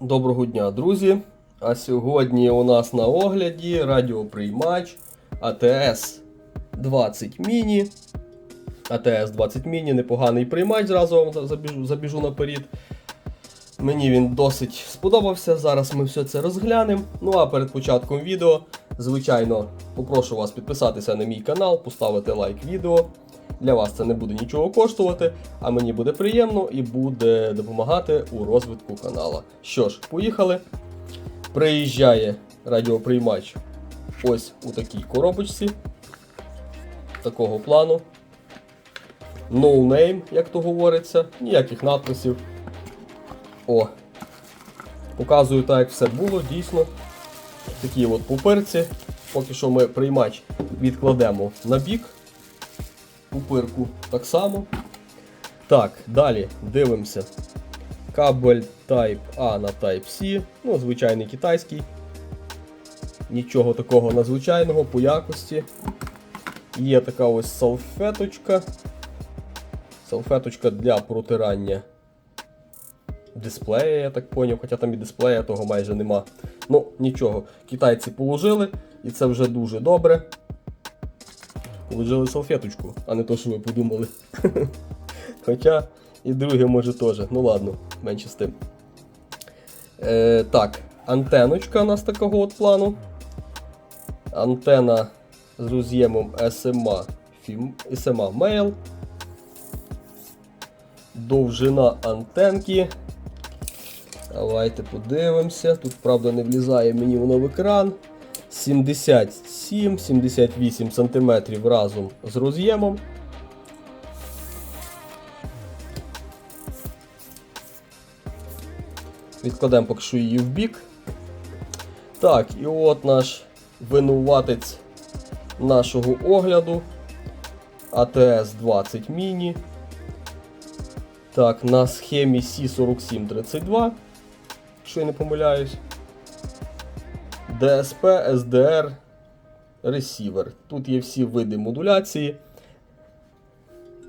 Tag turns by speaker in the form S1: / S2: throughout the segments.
S1: Доброго дня, друзі! А сьогодні у нас на огляді радіоприймач ATS 20 Mini. ATS 20 Mini непоганий приймач, зразу вам забіжу, забіжу наперед. Мені він досить сподобався. Зараз ми все це розглянемо. Ну а перед початком відео, звичайно, попрошу вас підписатися на мій канал, поставити лайк відео. Для вас це не буде нічого коштувати, а мені буде приємно і буде допомагати у розвитку канала. Що ж, поїхали. Приїжджає радіоприймач ось у такій коробочці. Такого плану. No name, як то говориться, ніяких надписів. О. Показую так, як все було, дійсно. Такі от пуперці. Поки що ми приймач відкладемо на бік. Пупирку так само. Так, далі дивимося. Кабель Type A на Type-C. Ну, звичайний китайський. Нічого такого надзвичайного по якості. Є така ось салфеточка. Салфеточка для протирання дисплея, я так поняв, хоча там і дисплея того майже нема. Ну, нічого, китайці положили, і це вже дуже добре. Положили салфеточку, а не то, що ви подумали. Хоча і друге може теж. Ну ладно, менше з тим. Е, так, антеночка у нас такого от плану. Антена з роз'ємом SMA, SMA Mail. Довжина антенки. Давайте подивимося. Тут, правда, не влізає мені воно в екран. 77-78 см разом з роз'ємом. Відкладемо поки що її в бік. Так, і от наш винуватець нашого огляду. АТС 20 Mini. Так, на схемі C4732, якщо я не помиляюсь. DSP, SDR, ресівер. Тут є всі види модуляції.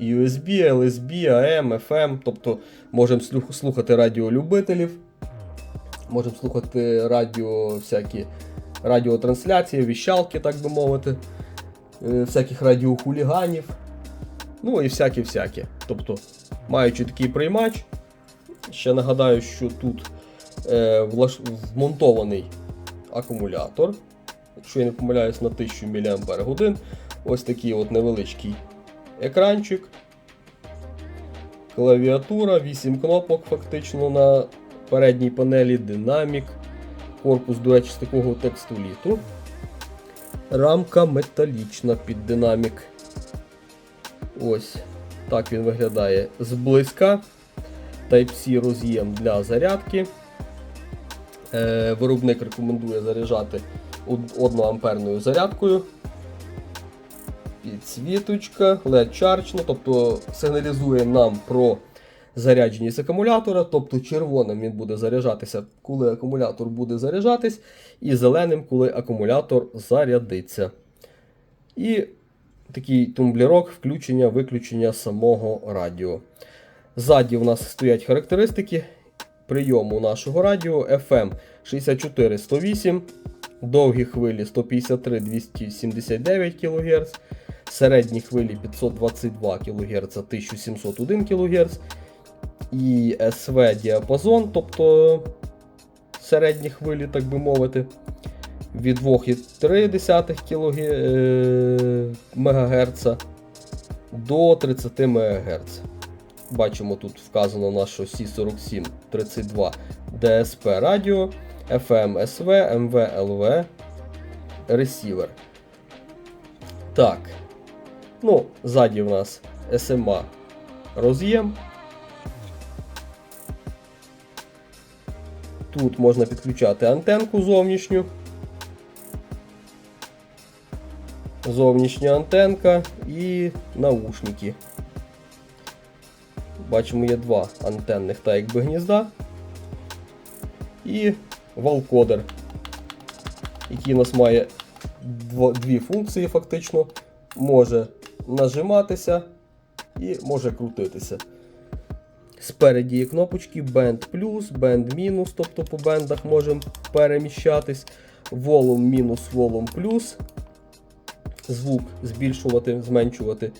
S1: USB, LSB, AM, FM. Тобто можемо слух- слухати радіолюбителів. Можемо слухати радіо, всякі радіотрансляції, віщалки, так би мовити, е, всяких радіохуліганів. Ну і всяке-всяке. Тобто, маючи такий приймач, ще нагадаю, що тут е, влаш... вмонтований акумулятор. Якщо я не помиляюсь, на 1000 мАч. Ось такий от невеличкий екранчик. Клавіатура, 8 кнопок фактично на передній панелі, динамік. Корпус, до речі, з такого текстоліту. Рамка металічна під динамік. Ось так він виглядає зблизька. Type-C роз'єм для зарядки. Е, виробник рекомендує заряджати 1 амперною зарядкою. Підсвіточка, LED Charge, ну, тобто сигналізує нам про зарядженість акумулятора. Тобто червоним він буде заряджатися, коли акумулятор буде заряджатись, і зеленим, коли акумулятор зарядиться. І такий тумблерок включення-виключення самого радіо. Ззаді у нас стоять характеристики прийому нашого радіо FM 64-108, довгі хвилі 153-279 кГц, середні хвилі 522 кГц 1701 кГц і СВ діапазон, тобто середні хвилі, так би мовити, від 2,3 МГц до 30 МГц. Бачимо, тут вказано наше C4732 DSP радіо, FM SV, MV LV ресівер. Так. Ну, ззаді в нас SMA роз'єм. Тут можна підключати антенку зовнішню. Зовнішня антенка і наушники. Бачимо, є два антенних та якби гнізда. І валкодер, який у нас має дві функції фактично. Може нажиматися і може крутитися. Спереді є кнопочки Band плюс, Band мінус, тобто по бендах можемо переміщатись. Volume мінус, Volume плюс. Звук збільшувати, зменшувати.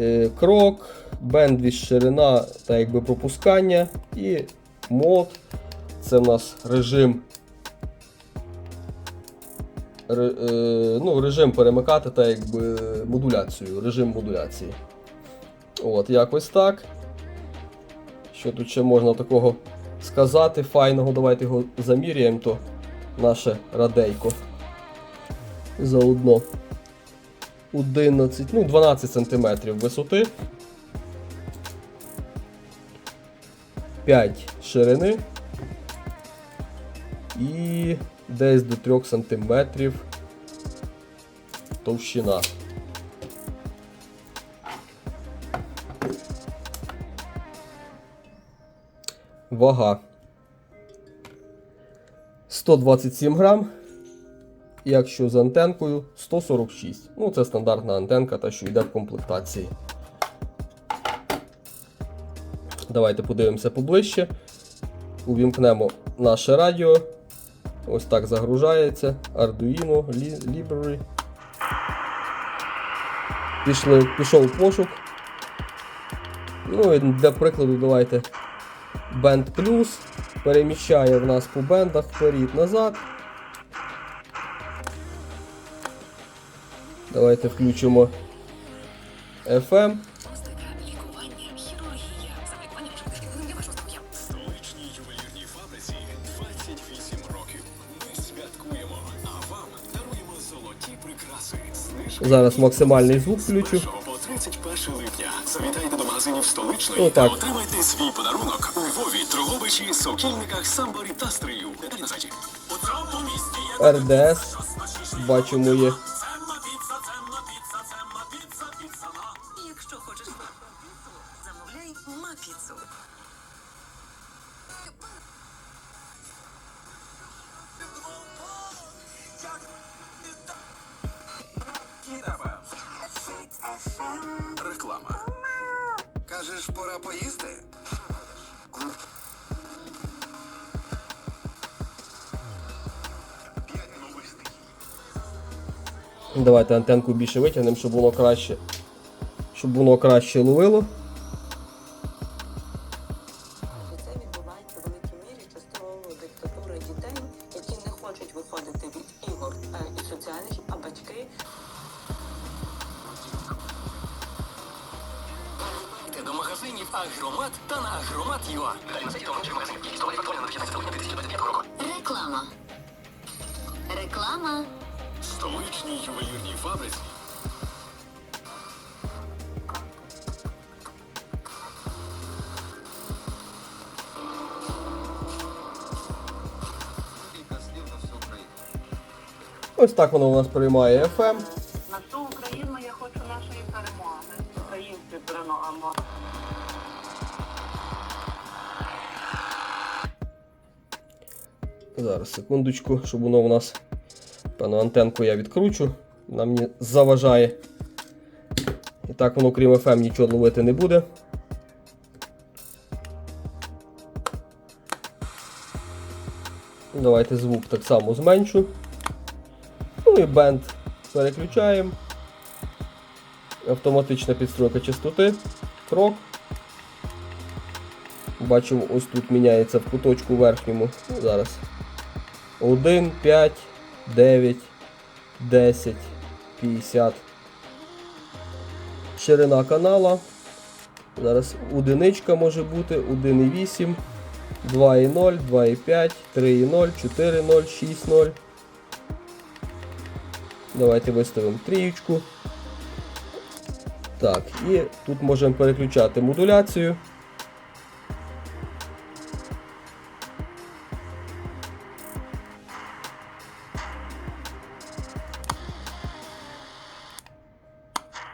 S1: Е, крок, бендвіс, ширина та якби пропускання. І мод. Це в нас режим. Ре, е, ну, режим перемикати та якби модуляцію. Режим модуляції. От, якось так. Що тут ще можна такого сказати? Файного, давайте його заміряємо, то наше радейко. Заодно 11, ну 12 см висоти. 5 ширини. І десь до 3 см товщина. Вага 127 грам. Якщо з антенкою 146. Ну, це стандартна антенка, та що йде в комплектації. Давайте подивимося поближче. Увімкнемо наше радіо. Ось так загружається. Arduino, Li- Library. Пішли, пішов пошук. Ну і для прикладу давайте Band Plus переміщає в нас по бендах вперед-назад.
S2: Золоті прикраси. Знижки
S1: Зараз максимальний звук включу.
S2: Що по 31 липня. Завітайте до магазинів столичної
S1: Ну,
S2: та отримайте свій подарунок у Львові, Дрогобичі, Сокільниках, Самборі та Стрию. Деталі на сайті.
S1: РДС. Бачимо є.
S3: Поїсти?
S1: Давайте антенку більше витягнемо, щоб воно краще. Щоб воно краще ловило. Ось так воно у нас приймає FM.
S4: На всю Україну я хочу нашої перемоги. Українці перемагаємо.
S1: Зараз секундочку, щоб воно у нас. Певно, антенку я відкручу. Вона мені заважає. І так воно, крім FM, нічого ловити не буде. Давайте звук так само зменшу. Ну і бенд переключаємо. Автоматична підстройка частоти. Крок. Бачимо, ось тут міняється в куточку верхньому. Ну, зараз. 1, 5, 9, 10, 50. Ширина канала. Зараз одиничка може бути, 1,8, 2,0, 2,5, 3,0, 4,0, 6,0. Давайте виставимо трієчку. Так, і тут можемо переключати модуляцію.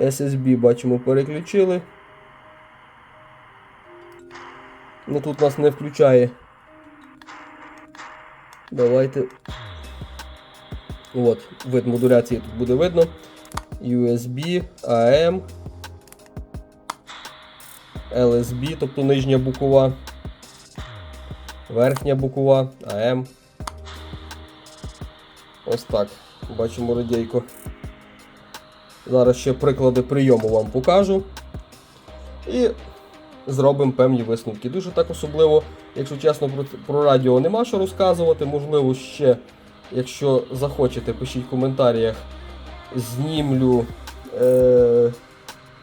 S1: SSB бачимо переключили. Ну тут нас не включає. Давайте. От, вид модуляції тут буде видно. USB, AM. LSB, тобто нижня буква, верхня буква, АМ. Ось так. Бачимо радійко. Зараз ще приклади прийому вам покажу. І зробимо певні висновки. Дуже так особливо, якщо чесно, про радіо нема що розказувати. Можливо, ще, якщо захочете, пишіть в коментарях, знімлю е,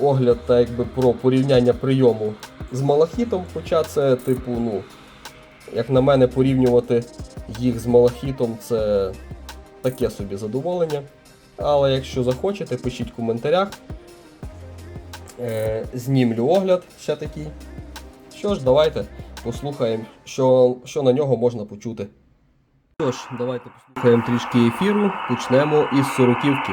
S1: огляд та якби про порівняння прийому з малахітом. Хоча це, типу, ну, як на мене, порівнювати їх з малахітом це таке собі задоволення. Але якщо захочете, пишіть в коментарях. Е, знімлю огляд ще такий. Що ж, давайте послухаємо, що, що на нього можна почути. Що ж, давайте послухаємо трішки ефіру. Почнемо із сороківки.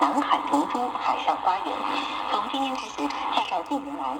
S5: 南海明珠海上花
S6: 园。从今天开始介绍近年来。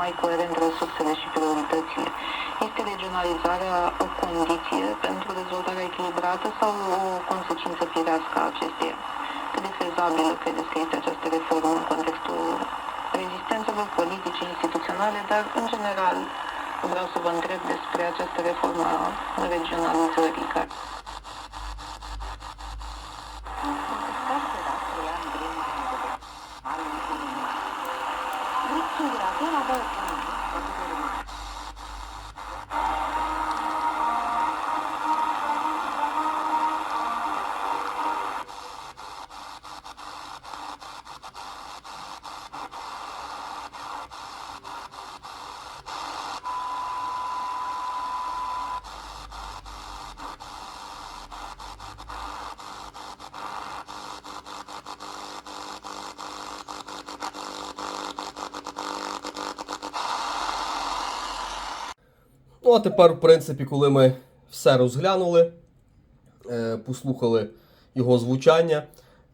S6: Mai coerent resursele și prioritățile. Este regionalizarea o condiție pentru dezvoltarea echilibrată sau o consecință firească a acesteia? Cât de fezabilă credeți că este această reformă în contextul rezistențelor politice, instituționale, dar în general vreau să vă întreb despre această reformă a regionalizării care
S1: Ну, а тепер, в принципі, коли ми все розглянули, е, послухали його звучання,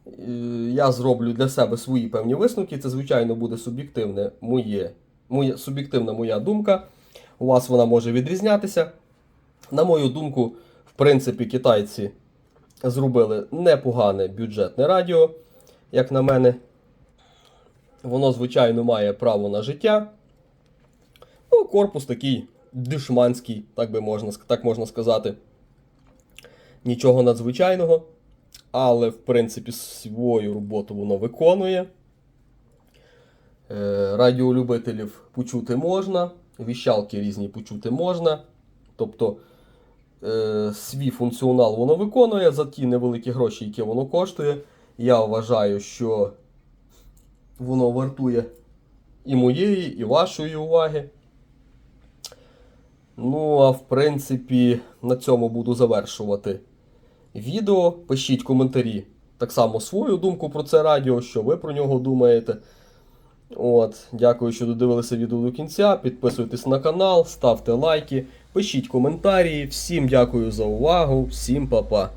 S1: е, я зроблю для себе свої певні висновки. Це, звичайно, буде суб'єктивне моє, моє, суб'єктивна моя думка. У вас вона може відрізнятися. На мою думку, в принципі, китайці зробили непогане бюджетне радіо, як на мене. Воно, звичайно, має право на життя. Ну, корпус такий дешманський, так би можна, так можна сказати. Нічого надзвичайного. Але, в принципі, свою роботу воно виконує. Е, радіолюбителів почути можна, віщалки різні почути можна. Тобто е, свій функціонал воно виконує за ті невеликі гроші, які воно коштує. Я вважаю, що воно вартує і моєї, і вашої уваги. Ну, а в принципі, на цьому буду завершувати відео. Пишіть коментарі так само свою думку про це радіо, що ви про нього думаєте. От, дякую, що додивилися відео до кінця. Підписуйтесь на канал, ставте лайки, пишіть коментарі. Всім дякую за увагу, всім па-па.